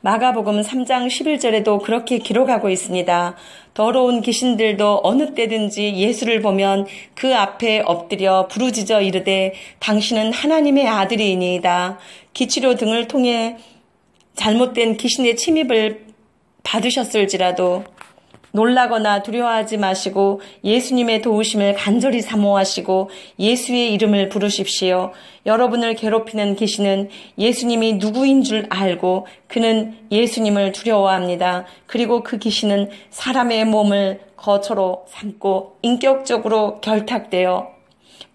마가복음 3장 11절에도 그렇게 기록하고 있습니다. 더러운 귀신들도 어느 때든지 예수를 보면 그 앞에 엎드려 부르짖어 이르되 당신은 하나님의 아들이니이다. 기치료 등을 통해 잘못된 귀신의 침입을 받으셨을지라도 놀라거나 두려워하지 마시고 예수님의 도우심을 간절히 사모하시고 예수의 이름을 부르십시오. 여러분을 괴롭히는 귀신은 예수님이 누구인 줄 알고 그는 예수님을 두려워합니다. 그리고 그 귀신은 사람의 몸을 거처로 삼고 인격적으로 결탁되어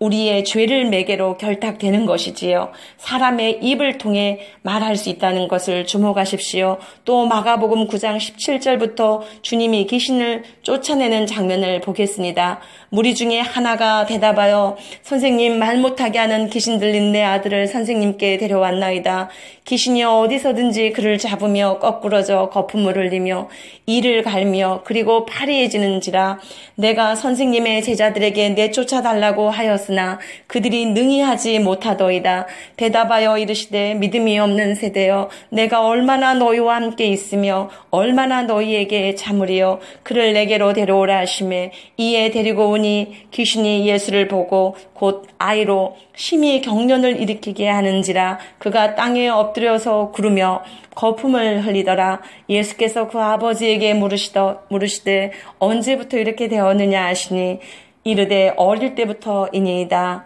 우리의 죄를 매개로 결탁되는 것이지요. 사람의 입을 통해 말할 수 있다는 것을 주목하십시오. 또 마가복음 9장 17절부터 주님이 귀신을 쫓아내는 장면을 보겠습니다. 무리 중에 하나가 대답하여 선생님 말 못하게 하는 귀신 들린 내 아들을 선생님께 데려왔나이다. 귀신이 어디서든지 그를 잡으며 거꾸러져 거품을 흘리며 이를 갈며 그리고 파리해지는지라 내가 선생님의 제자들에게 내쫓아 달라고 하였으나 그들이 능히 하지 못하더이다. 대답하여 이르시되 믿음이 없는 세대여 내가 얼마나 너희와 함께 있으며 얼마나 너희에게 참으리요 그를 내게로 데려오라 하심에 이에 데리고 온 보니 귀신이 예수를 보고 곧 아이로 심히 경련을 일으키게 하는지라 그가 땅에 엎 드려서 구르며 거품을 흘리더라. 예수께서 그 아버지에게 물으시더, 물으시되 언제부터 이렇게 되었느냐 하시니 이르되 어릴 때부터이니이다.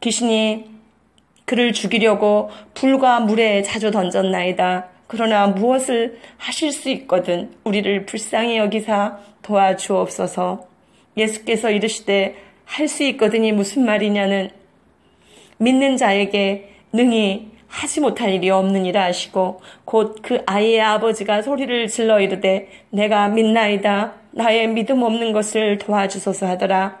귀신이 그를 죽이려고 불과 물에 자주 던졌나이다. 그러나 무엇을 하실 수 있거든 우리를 불쌍히 여기사 도와주옵소서. 예수께서 이르시되 할 수 있거든이 무슨 말이냐는 믿는 자에게 능히 하지 못할 일이 없느니라 하시고 곧 그 아이의 아버지가 소리를 질러 이르되 내가 믿나이다. 나의 믿음 없는 것을 도와주소서 하더라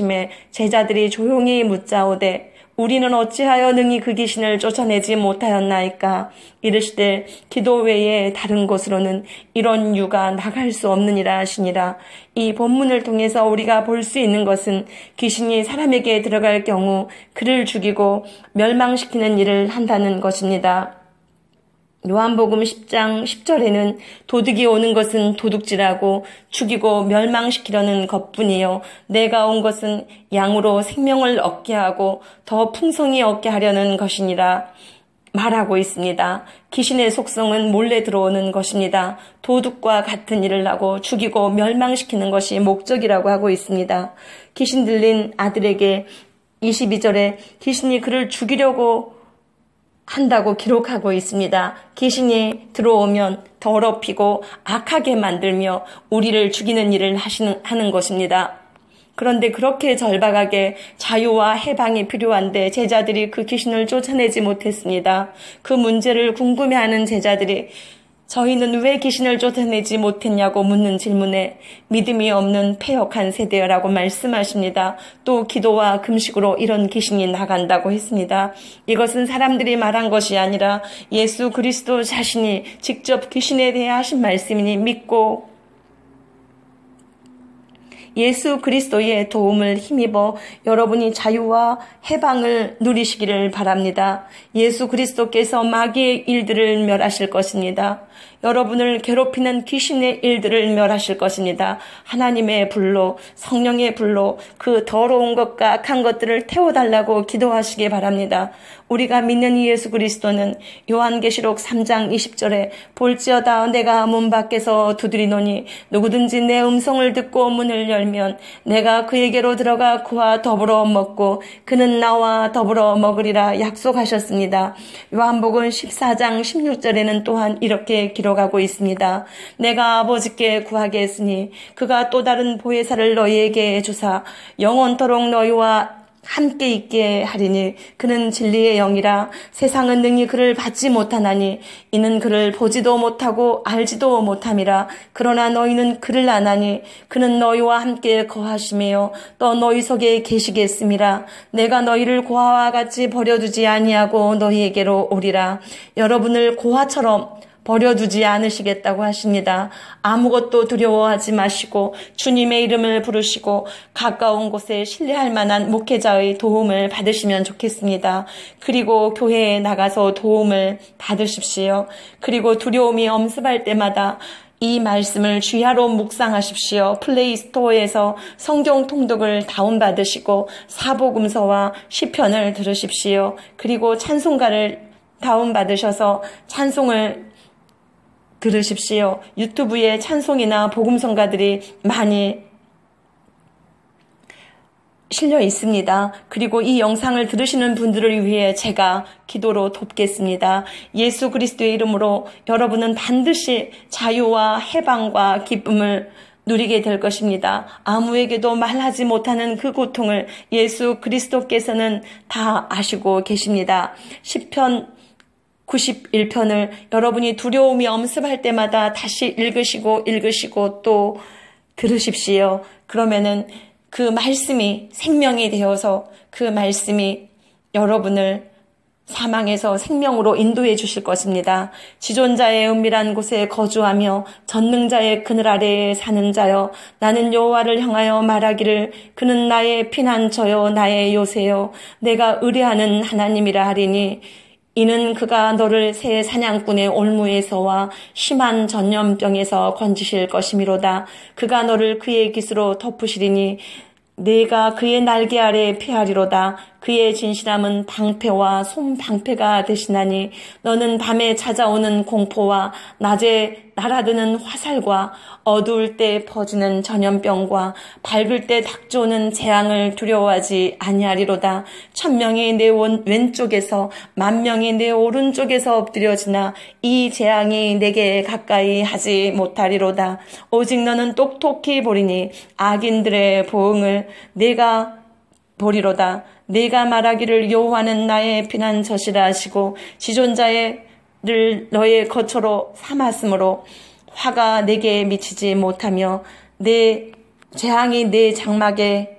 심에 제자들이 조용히 묻자오되 우리는 어찌하여 능히 그 귀신을 쫓아내지 못하였나이까 이르시되 기도 외에 다른 곳으로는 이런 유가 나갈 수 없느니라 하시니라 이 본문을 통해서 우리가 볼 수 있는 것은 귀신이 사람에게 들어갈 경우 그를 죽이고 멸망시키는 일을 한다는 것입니다. 요한복음 10장 10절에는 도둑이 오는 것은 도둑질하고 죽이고 멸망시키려는 것뿐이요. 내가 온 것은 양으로 생명을 얻게 하고 더 풍성히 얻게 하려는 것이니라. 말하고 있습니다. 귀신의 속성은 몰래 들어오는 것입니다. 도둑과 같은 일을 하고 죽이고 멸망시키는 것이 목적이라고 하고 있습니다. 귀신 들린 아들에게 22절에 귀신이 그를 죽이려고 한다고 기록하고 있습니다. 귀신이 들어오면 더럽히고 악하게 만들며 우리를 죽이는 일을 하시는, 하는 것입니다. 그런데 그렇게 절박하게 자유와 해방이 필요한데 제자들이 그 귀신을 쫓아내지 못했습니다. 그 문제를 궁금해하는 제자들이 저희는 왜 귀신을 쫓아내지 못했냐고 묻는 질문에 믿음이 없는 폐역한 세대라고 말씀하십니다. 또 기도와 금식으로 이런 귀신이 나간다고 했습니다. 이것은 사람들이 말한 것이 아니라 예수 그리스도 자신이 직접 귀신에 대해 하신 말씀이니 믿고 예수 그리스도의 도움을 힘입어 여러분이 자유와 해방을 누리시기를 바랍니다. 예수 그리스도께서 마귀의 일들을 멸하실 것입니다. 여러분을 괴롭히는 귀신의 일들을 멸하실 것입니다. 하나님의 불로, 성령의 불로 그 더러운 것과 악한 것들을 태워달라고 기도하시기 바랍니다. 우리가 믿는 예수 그리스도는 요한계시록 3장 20절에 볼지어다 내가 문 밖에서 두드리노니 누구든지 내 음성을 듣고 문을 열면 내가 그에게로 들어가 그와 더불어 먹고 그는 나와 더불어 먹으리라 약속하셨습니다. 요한복음 14장 16절에는 또한 이렇게 기록하고 있습니다. 내가 아버지께 구하게 했으니 그가 또 다른 보혜사를 너희에게 주사 영원토록 너희와 함께 있게 하리니 그는 진리의 영이라 세상은 능히 그를 받지 못하나니 이는 그를 보지도 못하고 알지도 못함이라. 그러나 너희는 그를 아나니 그는 너희와 함께 거하시며 또 너희 속에 계시겠습니다. 내가 너희를 고아와 같이 버려두지 아니하고 너희에게로 오리라. 여러분을 고아처럼 버려두지 않으시겠다고 하십니다. 아무것도 두려워하지 마시고 주님의 이름을 부르시고 가까운 곳에 신뢰할 만한 목회자의 도움을 받으시면 좋겠습니다. 그리고 교회에 나가서 도움을 받으십시오. 그리고 두려움이 엄습할 때마다 이 말씀을 주야로 묵상하십시오. 플레이 스토어에서 성경 통독을 다운받으시고 사복음서와 시편을 들으십시오. 그리고 찬송가를 다운받으셔서 찬송을 들으십시오. 유튜브에 찬송이나 복음성가들이 많이 실려 있습니다. 그리고 이 영상을 들으시는 분들을 위해 제가 기도로 돕겠습니다. 예수 그리스도의 이름으로 여러분은 반드시 자유와 해방과 기쁨을 누리게 될 것입니다. 아무에게도 말하지 못하는 그 고통을 예수 그리스도께서는 다 아시고 계십니다. 10편 91편을 여러분이 두려움이 엄습할 때마다 다시 읽으시고 읽으시고 또 들으십시오. 그러면은 그 말씀이 생명이 되어서 그 말씀이 여러분을 사망에서 생명으로 인도해 주실 것입니다. 지존자의 은밀한 곳에 거주하며 전능자의 그늘 아래에 사는 자여 나는 여호와를 향하여 말하기를 그는 나의 피난처요 나의 요새요 내가 의뢰하는 하나님이라 하리니 이는 그가 너를 새 사냥꾼의 올무에서와 심한 전염병에서 건지실 것이미로다. 그가 너를 그의 깃으로 덮으시리니 내가 그의 날개 아래 피하리로다. 그의 진실함은 방패와 솜방패가 되시나니 너는 밤에 찾아오는 공포와 낮에 날아드는 화살과 어두울 때 퍼지는 전염병과 밝을 때 닥쳐오는 재앙을 두려워하지 아니하리로다. 천명이 내 왼쪽에서 만명이 내 오른쪽에서 엎드려지나 이 재앙이 내게 가까이 하지 못하리로다. 오직 너는 똑똑히 보리니 악인들의 보응을 내가 보리로다. 네가 말하기를 여호와는 나의 피난처시라 하시고 지존자를 너의 거처로 삼았으므로 화가 내게 미치지 못하며 내 재앙이 내 장막에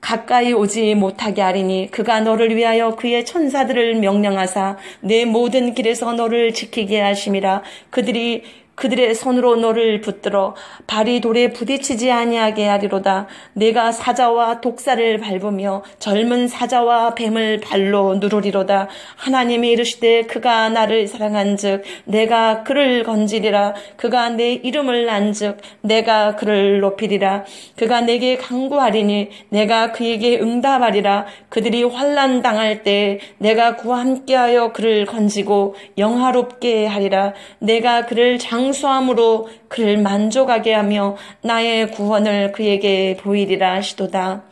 가까이 오지 못하게 하리니 그가 너를 위하여 그의 천사들을 명령하사 내 모든 길에서 너를 지키게 하심이라 그들이 그들의 손으로 너를 붙들어 발이 돌에 부딪히지 아니하게 하리로다. 내가 사자와 독사를 밟으며 젊은 사자와 뱀을 발로 누르리로다. 하나님이 이르시되 그가 나를 사랑한즉 내가 그를 건지리라. 그가 내 이름을 안즉 내가 그를 높이리라. 그가 내게 강구하리니 내가 그에게 응답하리라. 그들이 환란 당할 때 내가 그와 함께하여 그를 건지고 영화롭게 하리라. 내가 그를 장 장수함으로 그를 만족하게 하며 나의 구원을 그에게 보이리라 하시도다.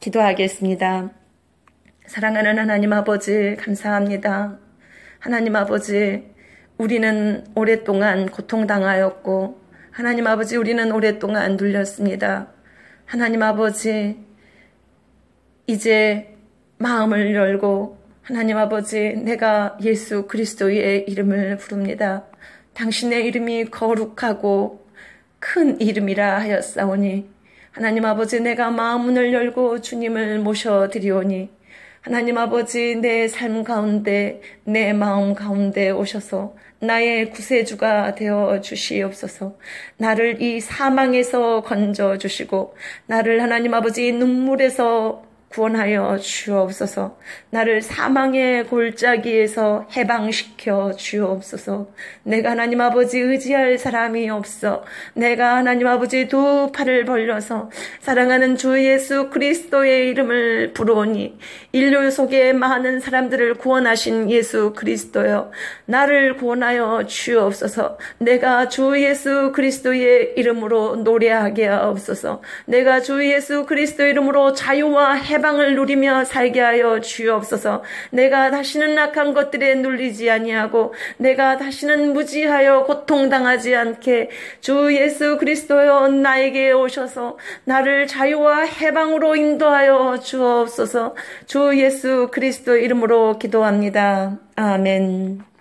기도하겠습니다. 사랑하는 하나님 아버지, 감사합니다. 하나님 아버지, 우리는 오랫동안 고통당하였고, 하나님 아버지, 우리는 오랫동안 눌렸습니다. 하나님 아버지, 이제 마음을 열고, 하나님 아버지, 내가 예수 그리스도의 이름을 부릅니다. 당신의 이름이 거룩하고 큰 이름이라 하였사오니 하나님 아버지 내가 마음문을 열고 주님을 모셔드리오니 하나님 아버지 내 삶 가운데 내 마음 가운데 오셔서 나의 구세주가 되어 주시옵소서. 나를 이 사망에서 건져 주시고 나를 하나님 아버지 눈물에서 구원하여 주옵소서. 나를 사망의 골짜기에서 해방시켜 주옵소서. 내가 하나님 아버지 의지할 사람이 없어. 내가 하나님 아버지 두 팔을 벌려서 사랑하는 주 예수 그리스도의 이름을 부르오니 인류 속에 많은 사람들을 구원하신 예수 그리스도여. 나를 구원하여 주옵소서. 내가 주 예수 그리스도의 이름으로 노래하게 하옵소서. 내가 주 예수 그리스도 이름으로 자유와 해방 해방을 누리며 살게 하여 주옵소서. 내가 다시는 악한 것들에 눌리지 아니하고 내가 다시는 무지하여 고통당하지 않게 주 예수 그리스도여 나에게 오셔서 나를 자유와 해방으로 인도하여 주옵소서. 주 예수 그리스도 이름으로 기도합니다. 아멘.